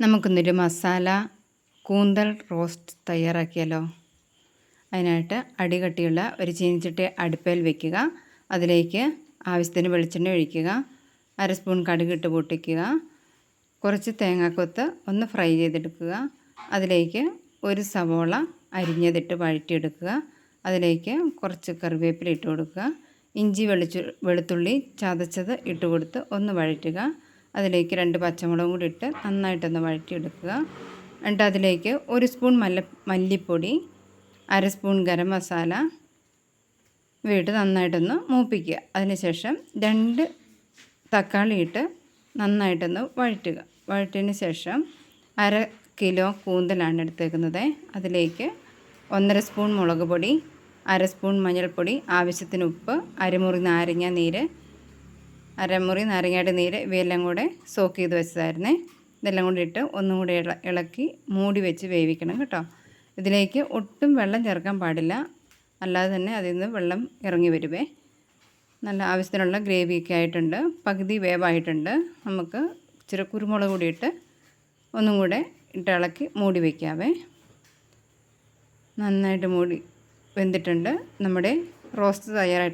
നമുക്കിന്നൊരു മസാല കൂന്തൽ റോസ്റ്റ് തയ്യാറാക്കിയാലോ? അതിനായിട്ട് അടികട്ടിയുള്ള ഒരു ചീനിച്ചട്ടി അടുപ്പയിൽ വെക്കുക. അതിലേക്ക് ആവശ്യത്തിന് വെളിച്ചെണ്ണ ഒഴിക്കുക. അര സ്പൂൺ കടുകിട്ട് പൊട്ടിക്കുക. കുറച്ച് തേങ്ങാക്കൊത്ത് ഒന്ന് ഫ്രൈ ചെയ്തെടുക്കുക. അതിലേക്ക് ഒരു സവോള അരിഞ്ഞതിട്ട് വഴറ്റിയെടുക്കുക. അതിലേക്ക് കുറച്ച് കറിവേപ്പില ഇട്ട് കൊടുക്കുക. ഇഞ്ചി വെളിച്ചു വെളുത്തുള്ളി ചതച്ചത് ഇട്ട് കൊടുത്ത് ഒന്ന് വഴറ്റുക. അതിലേക്ക് രണ്ട് പച്ചമുളകും കൂടി ഇട്ട് നന്നായിട്ടൊന്ന് വഴറ്റിയെടുക്കുക. എന്നിട്ട് അതിലേക്ക് ഒരു സ്പൂൺ മല്ല മല്ലിപ്പൊടി അര സ്പൂൺ ഗരം മസാല വീട്ട് നന്നായിട്ടൊന്ന് മൂപ്പിക്കുക. അതിനുശേഷം രണ്ട് തക്കാളി ഇട്ട് നന്നായിട്ടൊന്ന് വഴറ്റുക. വഴറ്റിയതിന് ശേഷം അര കിലോ കൂന്തലാണ് എടുത്തേക്കുന്നത്. അതിലേക്ക് ഒന്നര സ്പൂൺ മുളക് പൊടി അര സ്പൂൺ മഞ്ഞൾപ്പൊടി ആവശ്യത്തിന് ഉപ്പ് അരമുറി നാരങ്ങ നീര് അരമുറി നാരങ്ങയുടെ നീര് ഇവയെല്ലാം കൂടെ സോക്ക് ചെയ്ത് വെച്ചതായിരുന്നേ. ഇതെല്ലാം കൂടി ഇട്ട് ഒന്നും കൂടി ഇളക്കി മൂടി വെച്ച് വേവിക്കണം കേട്ടോ. ഇതിലേക്ക് ഒട്ടും വെള്ളം ചേർക്കാൻ പാടില്ല. അല്ലാതെ തന്നെ അതിൽ നിന്ന് വെള്ളം ഇറങ്ങി വരുവേ. നല്ല ആവശ്യത്തിനുള്ള ഗ്രേവിയൊക്കെ ആയിട്ടുണ്ട്. പകുതി വേവായിട്ടുണ്ട്. നമുക്ക് ഇച്ചിരി കുരുമുളക് കൂടി ഇട്ട് ഒന്നും കൂടെ ഇട്ട് ഇളക്കി മൂടി വയ്ക്കാവേ നന്നായിട്ട് മൂടി വെന്തിട്ടുണ്ട്. നമ്മുടെ റോസ്റ്റ് തയ്യാറായിട്ട്